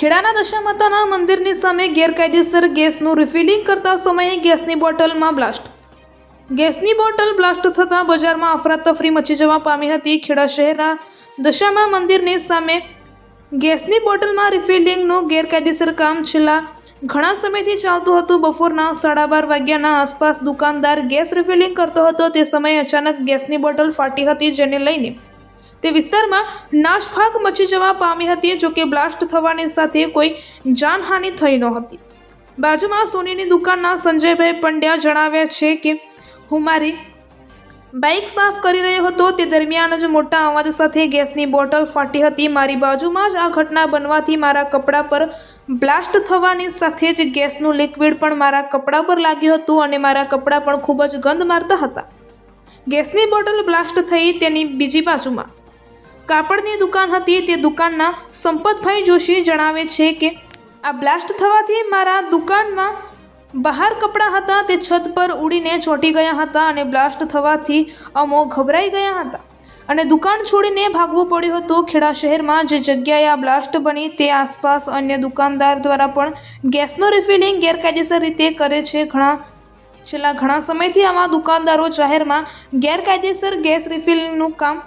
ખેડાના દશામાતાના મંદિરની સામે ગેરકાયદેસર ગેસનું રિફિલિંગ કરતા સમયે ગેસની બોટલમાં બ્લાસ્ટ. ગેસની બોટલ બ્લાસ્ટ થતાં બજારમાં અફરાતફરી મચી જવા પામી હતી. ખેડા શહેરના દશામા મંદિરની સામે ગેસની બોટલમાં રિફિલિંગનું ગેરકાયદેસર કામ છેલ્લા ઘણા સમયથી ચાલતું હતું. બપોરના સાડા બાર વાગ્યાના આસપાસ દુકાનદાર ગેસ રિફિલિંગ કરતો હતો. તે સમયે અચાનક ગેસની બોટલ ફાટી હતી, જેને લઈને તે વિસ્તારમાં નાશભાગ મચી જવા પામી હતી જોકે બ્લાસ્ટ થવાની સાથે કોઈ જાનહાનિ થઈ નહોતી બાજુમાં સોનીની દુકાનના સંજયભાઈ પંડ્યા જણાવ્યા છે કે, હું મારી બાઇક સાફ કરી રહ્યો હતો. તે દરમિયાન જ મોટા અવાજ સાથે ગેસની બોટલ ફાટી હતી. મારી બાજુમાં જ આ ઘટના બનવાથી મારા કપડા પર બ્લાસ્ટ થવાની સાથે જ ગેસનું લિક્વિડ પણ મારા કપડા પર લાગ્યું હતું અને મારા કપડાં પણ ખૂબ જ ગંધ મારતા હતા. ગેસની બોટલ બ્લાસ્ટ થઈ તેની બીજી બાજુમાં કાપડની દુકાન હતી તે દુકાનના સંપતભાઈ જોશી જણાવે છે કે, આ બ્લાસ્ટ થવાથી મારા દુકાનમાં બહાર કપડાં હતા, તે છત પર ઉડીને ચોંટી ગયા હતા અને બ્લાસ્ટ થવાથી અમો ગભરાઈ ગયા હતા. અને દુકાન છોડીને ભાગવું પડ્યું હતું. ખેડા શહેરમાં જે જગ્યાએ આ બ્લાસ્ટ બની, તે આસપાસ અન્ય દુકાનદાર દ્વારા પણ ગેસનું રિફિલિંગ ગેરકાયદેસર રીતે કરે છે. ઘણા, છેલ્લા ઘણા સમયથી આવા દુકાનદારો જાહેરમાં ગેરકાયદેસર ગેસ રિફિલિંગનું કામ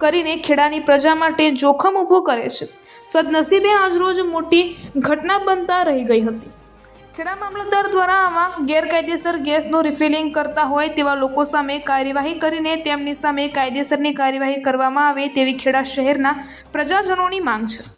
કરીને ખેડાની પ્રજા માટે જોખમ ઊભું કરે છે. સદનસીબે આજરોજ મોટી ઘટના બનતા રહી ગઈ હતી. ખેડા મામલતદાર દ્વારા આમાં ગેરકાયદેસર ગેસનું રિફિલિંગ કરતા હોય તેવા લોકો સામે કાર્યવાહી કરીને તેમની સામે કાયદેસરની કાર્યવાહી કરવામાં આવે તેવી ખેડા શહેરના પ્રજાજનોની માંગ છે.